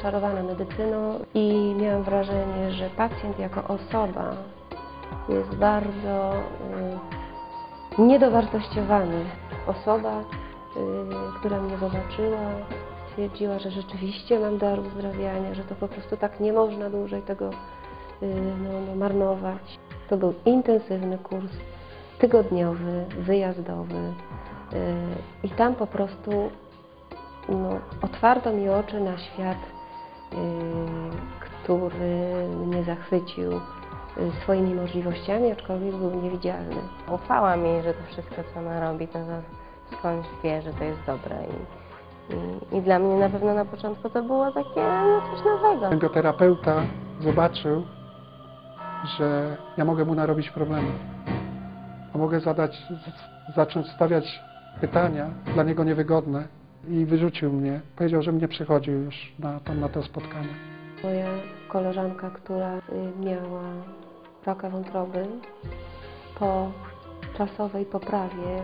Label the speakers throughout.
Speaker 1: rozczarowana medycyną i miałam wrażenie, że pacjent jako osoba jest bardzo y, niedowartościowany. Osoba, y, która mnie zobaczyła, stwierdziła, że rzeczywiście mam dar uzdrawiania, że to po prostu tak nie można dłużej tego y, no, no, marnować. To był intensywny kurs, tygodniowy, wyjazdowy i tam po prostu no, otwarto mi oczy na świat, który mnie zachwycił y, swoimi możliwościami, aczkolwiek był niewidzialny.
Speaker 2: Ufałam jej, że to wszystko, co ona robi, to, to skądś wie, że to jest dobre. I, i, I dla mnie na pewno na początku to było takie no, coś nowego.
Speaker 3: Tego terapeuta zobaczył, że ja mogę mu narobić problemy. A mogę zadać, zacząć stawiać pytania dla niego niewygodne i wyrzucił mnie. Powiedział, że mnie przychodził już na, tam, na to spotkanie.
Speaker 1: Moja koleżanka, która y, miała raka wątroby, po czasowej poprawie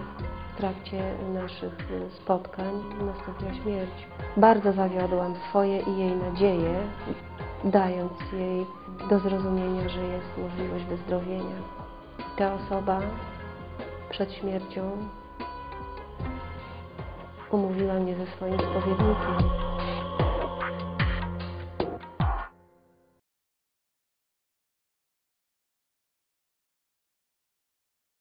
Speaker 1: w trakcie naszych y, spotkań nastąpiła śmierć. Bardzo zawiodłam swoje i jej nadzieje, dając jej do zrozumienia, że jest możliwość wyzdrowienia. Ta osoba przed śmiercią umówiła mnie ze swoim spowiednikiem.